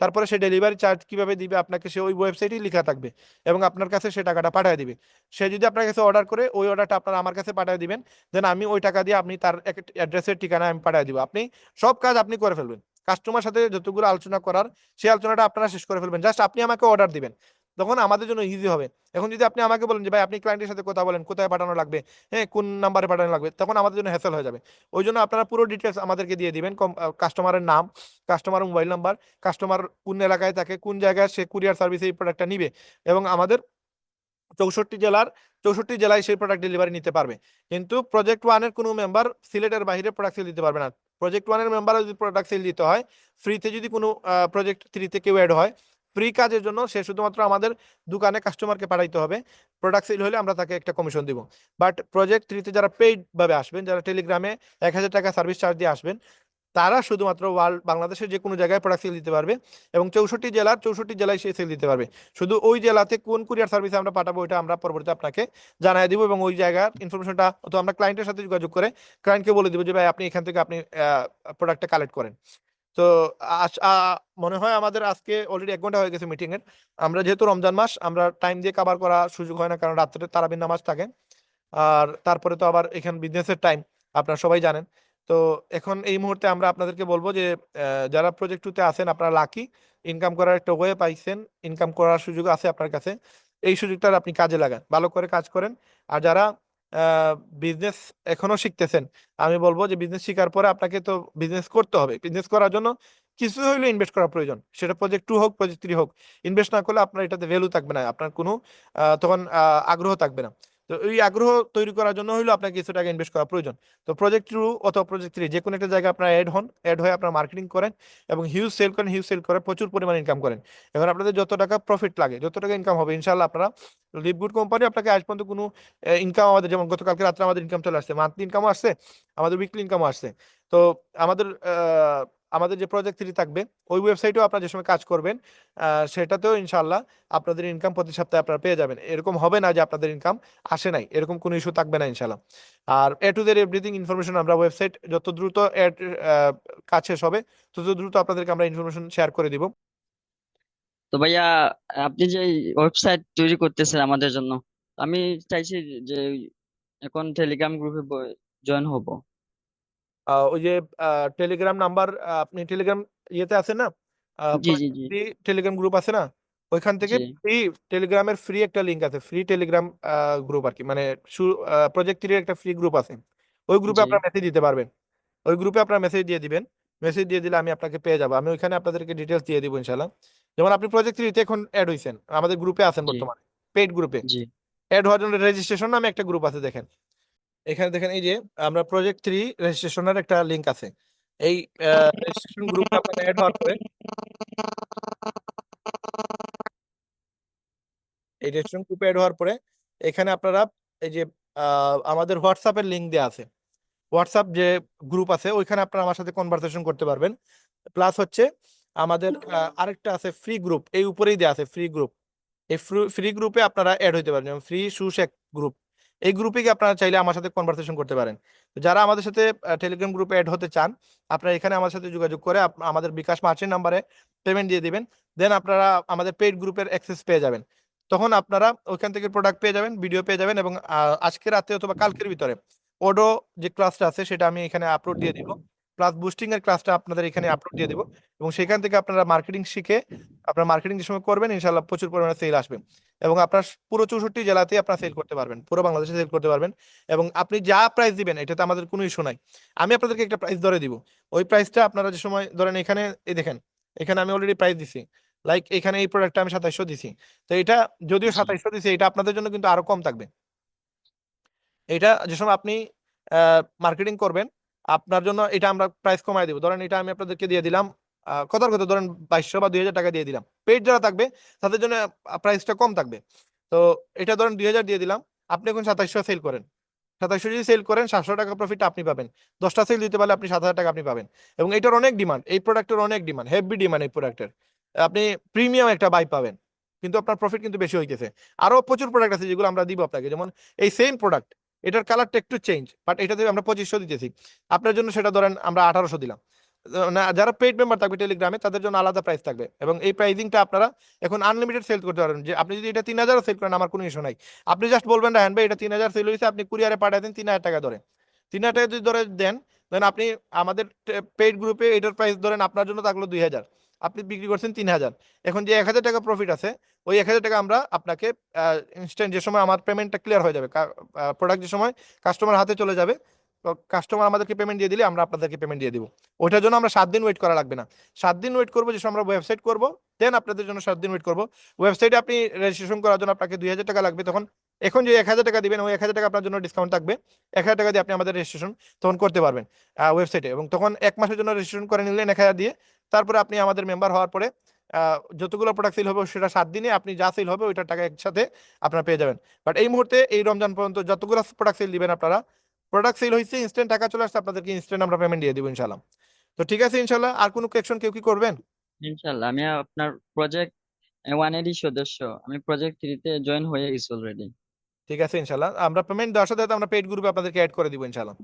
তারপরে সে ডেলিভারি চার্জ কীভাবে দিবে, আপনাকে সে ওই ওয়েবসাইটেই লেখা থাকবে এবং আপনার কাছে সে টাকাটা পাঠিয়ে দিবে। সে যদি আপনার কাছে অর্ডার করে, ওই অর্ডারটা আপনার আমার কাছে পাঠিয়ে দিবেন। দেন আমি ওই টাকা দিয়ে আপনি তার অ্যাড্রেসের ঠিকানা আমি পাঠিয়ে দিব। আপনি সব কাজ আপনি করে ফেলবেন। কাস্টমার সাথে যতগুলো আলোচনা করার, সেই আলোচনাটা আপনারা শেষ করে ফেলবেন। জাস্ট আপনি আমাকে অর্ডার দিবেন। তখন আমাদের জন্য ইজি হবে। এখন যদি আপনি আমাকে বলেন যে, ভাই, আপনি ক্লায়েন্টের সাথে কথা বলেন, কোথায় পাঠানো লাগবে? হ্যাঁ কোন নাম্বারে পাঠানো লাগবে? তখন আমাদের জন্য হ্যাসেল হয়ে যাবে। ওই জন্য আপনারা পুরো ডিটেলস আমাদেরকে দিয়ে দিবেন। কাস্টমারের নাম কাস্টমার মোবাইল নাম্বার কাস্টমার কোন এলাকায় থাকে, কোন জায়গায় সে কুরিয়ার সার্ভিসে এই প্রোডাক্টটা নিবে এবং আমাদের চৌষট্টি জেলার, চৌষট্টি জেলায় সেই প্রোডাক্ট ডেলিভারি নিতে পারবে। কিন্তু প্রজেক্ট ওয়ানের কোনো মেম্বার সিলেটের বাইরে প্রোডাক্ট সেল দিতে পারবে না। প্রজেক্ট ওয়ানের মেম্বার যদি প্রোডাক্ট সেল দিতে হয় ফ্রিতে যদি কোনো প্রজেক্ট থ্রিতে কেউ অ্যাড হয় ফ্রি কাজের জন্য সে শুধুমাত্র আমাদের দোকানে কাস্টমারকে পাঠাইতে হবে। প্রোডাক্ট সেল হলে আমরা তাকে একটা কমিশন দিব। বাট প্রজেক্ট থ্রিতে যারা পেইড ভাবে আসবেন, যারা টেলিগ্রামে এক হাজার টাকা সার্ভিস চার্জ দিয়ে আসবেন, তারা শুধুমাত্র ওয়ার্ল্ড বাংলাদেশের যে কোনো জায়গায় প্রোডাক্ট সেল দিতে পারবে এবং চৌষট্টি জেলার চৌষট্টি জেলায় সে সেল দিতে পারবে। শুধু ওই জেলাতে কোন কুরিয়ার সার্ভিসে আমরা পাঠাবো ওইটা আমরা পরবর্তীতে আপনাকে জানাই দিব এবং ওই জায়গার ইনফরমেশনটা অথবা আমরা ক্লায়েন্টের সাথে যোগাযোগ করে ক্লায়েন্টকে বলে দিব যে, ভাই, আপনি এখান থেকে আপনি প্রোডাক্টটা কালেক্ট করেন। তো মনে হয় আমাদের আজকে অলরেডি এক ঘণ্টা হয়ে গেছে মিটিং এর। আমরা যেহেতু রমজান মাস, আমরা টাইম দিয়ে কাভার করা সুযোগ হয় না, কারণ রাত্রে তারাবিন নামাজ থাকে। আর তারপরে তো আবার এখানে বিজনেসের টাইম আপনারা সবাই জানেন। তো এখন এই মুহূর্তে আমরা আপনাদেরকে বলব যে যারা প্রজেক্ট টুতে আছেন, আপনারা লাকি ইনকাম করার একটা ওয়ে পাইছেন ইনকাম করার সুযোগ আছে আপনার কাছে। এই সুযোগটা আপনি কাজে লাগান, ভালো করে কাজ করেন। আর যারা বিজনেস এখনও শিখতেছেন। আমি বলব যে বিজনেস শেখার পরে আপনাকে তো বিজনেস করতে হবে। বিজনেস করার জন্য কিছু হইলে ইনভেস্ট করা প্রয়োজন। সেটা প্রজেক্ট টু হোক প্রজেক্ট থ্রি হোক। ইনভেস্ট না করলে আপনার এটাতে ভ্যালু থাকবে না। আপনার কোনো তখন আগ্রহ থাকবে না। তো এই আগ্রহ তৈরি করার জন্য হইল আপনাকে কিছু টাকা ইনভেস্ট করা প্রয়োজন। তো প্রজেক্ট টু অথবা প্রজেক্ট থ্রি যে কোনো একটা জায়গায় আপনার অ্যাড হন অ্যাড হয়ে আপনার মার্কেটিং করেন এবং হিউজ সেল করেন হিউজ সেল করে প্রচুর পরিমাণ ইনকাম করেন। এখন আপনাদের যত টাকা প্রফিট লাগে, যত টাকা ইনকাম হবে ইনশাল্লাহ আপনারা লিভগুড কোম্পানি আপনাকে আজ পর্যন্ত কোনো ইনকাম আমাদের, যেমন গতকালকে রাত্রে আমাদের ইনকাম চলে আসছে মান্থলি ইনকামও আসছে, আমাদের উইকলি ইনকামও আসছে। তো আমাদের আমাদের যে প্রজেক্ট থ্রি থাকবে, ওই ওয়েবসাইটেও আপনারা যে সময় কাজ করবেন সেটাতেও ইনশাল্লাহ আপনাদের ইনকাম প্রতি সপ্তাহে আপনারা পেয়ে যাবেন। এরকম হবে না যে আপনাদের ইনকাম আসে নাই, এরকম কোনো ইস্যু থাকবে না ইনশাল্লাহ আর এ টু দের এভরিথিং ইনফরমেশন আমরা ওয়েবসাইট যত দ্রুত এড কাজ শেষ হবে, তত দ্রুত আপনাদেরকে আমরা ইনফরমেশন শেয়ার করে দিব। তো ভাইয়া, আপনি যে ওয়েবসাইট তৈরি করতেছেন আমাদের জন্য, আমি চাইছি যে এখন টেলিগ্রাম গ্রুপে জয়েন হব। ওই যে টেলিগ্রাম নাম্বার আপনি টেলিগ্রাম ইয়েতে আছেন না? জি জি জি। ফ্রি টেলিগ্রাম গ্রুপ আছে না? ওইখান থেকে জি। ফ্রি টেলিগ্রামের ফ্রি একটা লিংক আছে ফ্রি টেলিগ্রাম গ্রুপ আর কি মানে প্রজেক্ট থ্রির একটা ফ্রি গ্রুপ আছে। ওই গ্রুপে জি। আপনার মেসেজ দিতে পারবেন। ওই গ্রুপে আপনার মেসেজ দিয়ে দিবেন। মেসেজ দিয়ে দিলে আমি আপনাকে পেয়ে যাব। আমি ওইখানে আপনাদেরকে ডিটেলস দিয়ে দিব ইনশাল্লাহ যেমন আপনি প্রজেক্ট থ্রিতে এখন অ্যাড হয়েছেন আমাদের গ্রুপে আছেন জি। বর্তমানে পেইড গ্রুপে জি। অ্যাড হওয়ার জন্য রেজিস্ট্রেশন নামে একটা গ্রুপ আছে দেখেন। এখানে দেখেন এই যে আমরা প্রজেক্ট থ্রি রেজিস্ট্রেশনের একটা লিংক আছে। এই রেজিস্ট্রেশন গ্রুপ আপনারা অ্যাড হওয়ার পরে এই রেজিস্ট্রেশন গ্রুপে অ্যাড হওয়ার পরে এখানে আপনারা এই যে আমাদের হোয়াটসঅ্যাপের লিঙ্ক দেওয়া আছে। হোয়াটসঅ্যাপ যে গ্রুপ আছে, ওইখানে আপনারা আমার সাথে কনভারসেশন করতে পারবেন। প্লাস হচ্ছে আমাদের আরেকটা আছে ফ্রি গ্রুপ এই উপরেই দেওয়া আছে ফ্রি গ্রুপ এই ফ্রি গ্রুপে আপনারা অ্যাড হইতে পারেন যেমন ফ্রি সুশেক গ্রুপ এই গ্রুপে কি আপনারা চাইলে আমার সাথে কনভারসেশন করতে পারেন। যারা আমাদের সাথে টেলিগ্রাম গ্রুপে অ্যাড হতে চান, আপনারা এখানে আমার সাথে যোগাযোগ করে আমাদের বিকাশ মার্চের নাম্বারে পেমেন্ট দিয়ে দিবেন। দেন আপনারা আমাদের পেইড গ্রুপের অ্যাক্সেস পেয়ে যাবেন। তখন আপনারা ওইখান থেকে প্রোডাক্ট পেয়ে যাবেন ভিডিও পেয়ে যাবেন এবং আজকে রাতে অথবা কালকের ভিতরে ওডো যে ক্লাসটা আছে সেটা আমি এখানে আপলোড দিয়ে দিব। প্লাস বুস্টিং এর ক্লাসটা আপনাদের এখানে আপলোড দিয়ে দিব এবং সেখান থেকে আপনারা মার্কেটিং শিখে আপনারা মার্কেটিং যে সময় করবেন ইনশাল্লাহ প্রচুর পরিমাণে সেল আসবে। এবং আপনার পুরো চৌষট্টি জেলাতে আপনার সেল করতে পারবেন পুরো বাংলাদেশে সেল করতে পারবেন। এবং আপনি যা প্রাইস দিবেন এটাতে আমাদের কোনো ইস্যু নাই। আমি আপনাদেরকে একটা প্রাইস ধরে দিব। ওই প্রাইসটা আপনারা যে সময় ধরেন এখানে এই দেখেন এখানে আমি অলরেডি প্রাইস দিছি। লাইক এখানে এই প্রোডাক্টটা আমি সাতাইশশো দিছি। তো এটা যদিও সাতাইশশো দিছি এটা আপনাদের জন্য কিন্তু আরও কম থাকবে। এটা যে সময় আপনি মার্কেটিং করবেন আপনার জন্য এটা আমরা প্রাইস কমাই দিব। ধরেন এটা আমি আপনাদেরকে দিয়ে দিলাম কথার কথা ধরেন বাইশশো বা দুই হাজার টাকা দিয়ে দিলাম। পেড যারা থাকবে, তাদের জন্য প্রাইসটা কম থাকবে। তো এটা ধরেন দুই হাজার দিয়ে দিলাম, আপনি এখন সাতাইশশো সেল করেন। সাতাইশশো যদি সেল করেন, সাতশো টাকা প্রফিট আপনি পাবেন। দশটা সেল দিতে পারলে আপনি সাত হাজার টাকা আপনি পাবেন। এবং এটার অনেক ডিমান্ড এই প্রোডাক্টের অনেক ডিমান্ড হেভি ডিমান্ড এই প্রোডাক্টের আপনি প্রিমিয়াম একটা বাই পাবেন, কিন্তু আপনার প্রফিট কিন্তু বেশি হইতেছে। আরও প্রচুর প্রোডাক্ট আছে যেগুলো আমরা দিব আপনাকে, যেমন এই সেম প্রোডাক্ট এটার কালারটা একটু চেঞ্জ বাট এটাতে আমরা পঁচিশশো দিতেছি। আপনার জন্য সেটা ধরেন আমরা আঠারোশো দিলাম। যারা পেড মেম্বার থাকবে টেলিগ্রামে তাদের জন্য আলাদা প্রাইস থাকবে। এবং এই প্রাইসিংটা আপনারা এখন আনলিমিটেড সেল করতে পারেন। যে আপনি যদি এটা তিন হাজারও সেল করেন, আমার কোনো ইস্যু নাই। আপনি জাস্ট বলবেন, রায়হান ভাই, এটা তিন হাজার সেল হয়েছে, আপনি কুরিয়ারে পাঠিয়ে দেন, তিন হাজার টাকা ধরে তিন হাজার টাকা যদি ধরে দেন দেন আপনি আমাদের পেড গ্রুপে এটার প্রাইস ধরেন, আপনার জন্য থাকল দুই হাজার। আপনি বিক্রি করছেন তিন হাজার। এখন যে এক হাজার টাকা প্রফিট আছে, ওই এক হাজার টাকা আমরা আপনাকে ইনস্ট্যান্ট যে সময় আমার পেমেন্টটা ক্লিয়ার হয়ে যাবে প্রোডাক্ট যে সময় কাস্টমার হাতে চলে যাবে কাস্টমার আমাদেরকে পেমেন্ট দিয়ে দিলে আমরা আপনাদেরকে পেমেন্ট দিয়ে দিব। ওইটার জন্য আমরা সাত দিন ওয়েট করা লাগবে না। সাত দিন ওয়েট করব যে আমরা ওয়েবসাইট করব দেন আপনাদের জন্য সাত দিন ওয়েট করব। ওয়েবসাইটে আপনি রেজিস্ট্রেশন করার জন্য আপনাকে দুই হাজার টাকা লাগবে তখন, এখন যে এক হাজার টাকা দিবেন, ওই এক হাজার টাকা আপনার জন্য ডিসকাউন্ট থাকবে। এক হাজার টাকা দিয়ে আপনি আমাদের রেজিস্ট্রেশন তখন করতে পারবেন ওয়েবসাইটে এবং তখন এক মাসের জন্য রেজিস্ট্রেশন করে নিলেন এক হাজার দিয়ে, তারপরে আপনি আমাদের মেম্বার হওয়ার পরে যতগুলো প্রোডাক্ট সেল হবে সেটা সাত দিনে আপনি যা সেল হবে ওইটার টাকা একসাথে আপনারা পেয়ে যাবেন। বাট এই মুহূর্তে এই রমজান পর্যন্ত যতগুলো প্রোডাক্ট সেল দিবেন আপনারা প্রোডাক্ট সেল হয়েছে ইনস্ট্যান্ট টাকা চলে আসছে আপনাদেরকে ইনস্ট্যান্ট আমরা পেমেন্ট দিয়ে দিব ইনশাল্লাহ তো ঠিক আছে ইনশাল্লাহ আর কোনো কোয়েকশন কেউ কি করবেন? ইনশাল্লাহ আমি আপনার প্রজেক্ট ওয়ান এরই সদস্য আমি প্রজেক্ট থ্রিতে জয়েন হয়ে গেছি অলরেডি ঠিক আছে ইনশাল্লাহ আমরা পেমেন্ট দেওয়ার সাথে সাথে আমরা পেড গ্রুপে আপনাদেরকে অ্যাড করে দিব ইনশাল্লাহ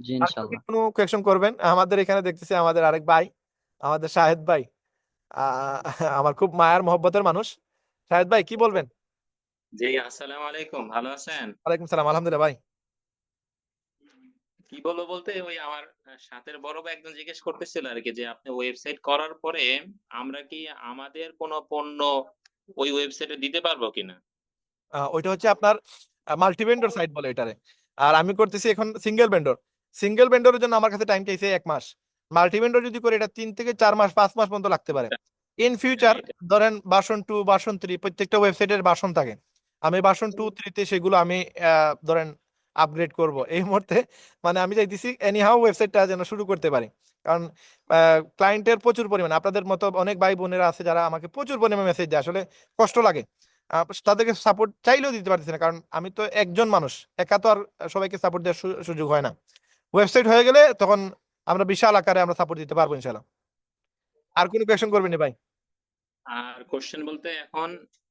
জি আর কেউ কি ইনশাল্লাহ কোনো কোয়েকশন করবেন? আমাদের এখানে দেখতেছি আমাদের আরেক ভাই আমাদের শাহেদ ভাই আহ, আমার খুব মায়ার মহব্বতের মানুষ। শাহেদ ভাই কি বলবেন? জি আসসালামু আলাইকুম ভালো আছেন? ওয়ালাইকুম সালাম আলহামদুলিল্লাহ ভাই। কি বলব বলতে ওই আমার সাথের বড় ভাই একজন জিজ্ঞেস করতেছিল আর কি যে আপনি ওয়েবসাইট করার পরে আমরা কি আমাদের কোনো পণ্য ওই ওয়েবসাইটে দিতে পারব কিনা? ওইটা হচ্ছে আপনার মাল্টি ভেন্ডর সাইট বলে এটারে। আর আমি করতেছি এখন সিঙ্গেল ভেন্ডর সিঙ্গেল ভেন্ডরের জন্য আমার কাছে টাইম চাইছে এক মাস। মাল্টি ভেন্ডর যদি করে, এটা তিন থেকে চার মাস, পাঁচ মাস পর্যন্ত লাগতে পারে। ইন ফিউচার ধরেন বাসন টু বাসন থ্রি প্রত্যেকটা ওয়েবসাইটের বাসন থাকে। আমি বাসন টু থ্রিতে সেগুলো আমি ধরেন আপগ্রেড করব। এই মুহূর্তে মানে আমি চাইতেছি এনিহাও ওয়েবসাইটটা যেন শুরু করতে পারি। কারণ ক্লায়েন্টের প্রচুর পরিমাণে আপনাদের মতো অনেক ভাই বোনেরা আছে যারা আমাকে প্রচুর পরিমাণে মেসেজ দেয় আসলে কষ্ট লাগে। তাদেরকে সাপোর্ট চাইলেও দিতে পারতেছি না কারণ আমি তো একজন মানুষ একা তো আর সবাইকে সাপোর্ট দেওয়ার সুযোগ হয় না। ওয়েবসাইট হয়ে গেলে তখন আমরা বিশাল আকারে আমরা সাপোর্ট দিতে পারব ইনশাল্লাহ আর কোনো কোয়েশন করবেন ভাই? আর কোশ্চেন বলতে এখন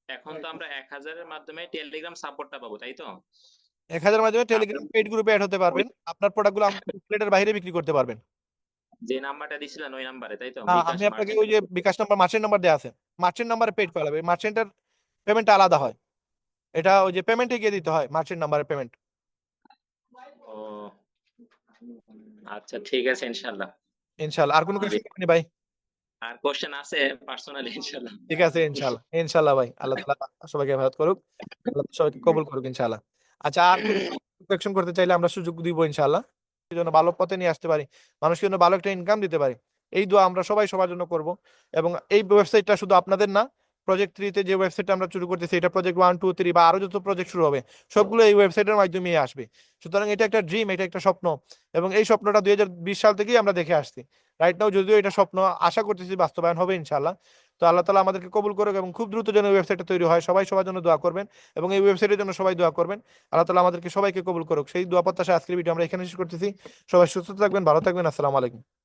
এখন তো আমরা এক হাজারের মাধ্যমে টেলিগ্রাম সাপোর্টটা পাবো তাই তো? এক হাজার মাধ্যমে টেলিগ্রাম পেড গ্রুপে অ্যাড হতে পারবেন। আপনার প্রোডাক্টগুলো আমাদের বাইরে বিক্রি করতে পারবেন। যে নাম্বারটা দিছিলেন ওই নাম্বারে তাই তো? আমি আপনাকে ওই যে বিকাশ নাম্বার মার্চেন্ট নাম্বার আছে। মার্চেন্ট নাম্বারে পেড মার্চেন্টের পেমেন্টটা আলাদা হয়। এটা ওই যে পেমেন্টে গিয়ে দিতে হয় মার্চেন্ট নাম্বারের পেমেন্ট আচ্ছা ঠিক আছে ইনশাল্লাহ ইনশাল্লাহ আর কোনো কোয়েশন করবেন ভাই? আর কোশ্চেন আছে পার্সোনালি ইনশাল্লাহ ঠিক আছে ইনশাল্লাহ ইনশাল্লাহ ভাই আল্লাহ তাআলা সবাইকে হেফাজত করুক। আল্লাহ সবাইকে কবুল করুক ইনশাল্লাহ আচ্ছা আর করতে চাইলে আমরা সুযোগ দিব ইনশাল্লাহ জন্য ভালো পথে নিয়ে আসতে পারি, মানুষকে জন্য ভালো একটা ইনকাম দিতে পারি। এই দোয়া আমরা সবাই সবার জন্য করব এবং এই ওয়েবসাইটটা শুধু আপনাদের না প্রজেক্ট থ্রিতে যে ওয়েবসাইটটা আমরা শুরু করতেছি, এটা প্রজেক্ট ওয়ান টু থ্রি বা আরও যত প্রজেক্ট শুরু হবে, সবগুলো এই ওয়েবসাইটের মাধ্যমে আসবে। সুতরাং এটা একটা ড্রিম এটা একটা স্বপ্ন এবং এই স্বপ্নটা দুই হাজার বিশ সাল থেকেই আমরা দেখে আসছি। রাইট নাও যদিও এটা স্বপ্ন, আশা করতেছি বাস্তবায়ন হবে ইনশাল্লাহ তো আল্লাহ তালা আমাদেরকে কবুল করুক এবং খুব দ্রুত যেন ওয়েবসাইটটা তৈরি হয়। সবাই সবার জন্য দোয়া করবেন এবং এই ওয়েবসাইটের জন্য সবাই দোয়া করবেন। আল্লাহ তালা আমাদেরকে সবাইকে কবুল করুক। সেই দোয়া প্রত্যাশা আজকের ভিডিও আমরা এখানে শেষ করতেছি। সবাই সুস্থ থাকবেন, ভালো থাকবেন। আসসালামু আলাইকুম।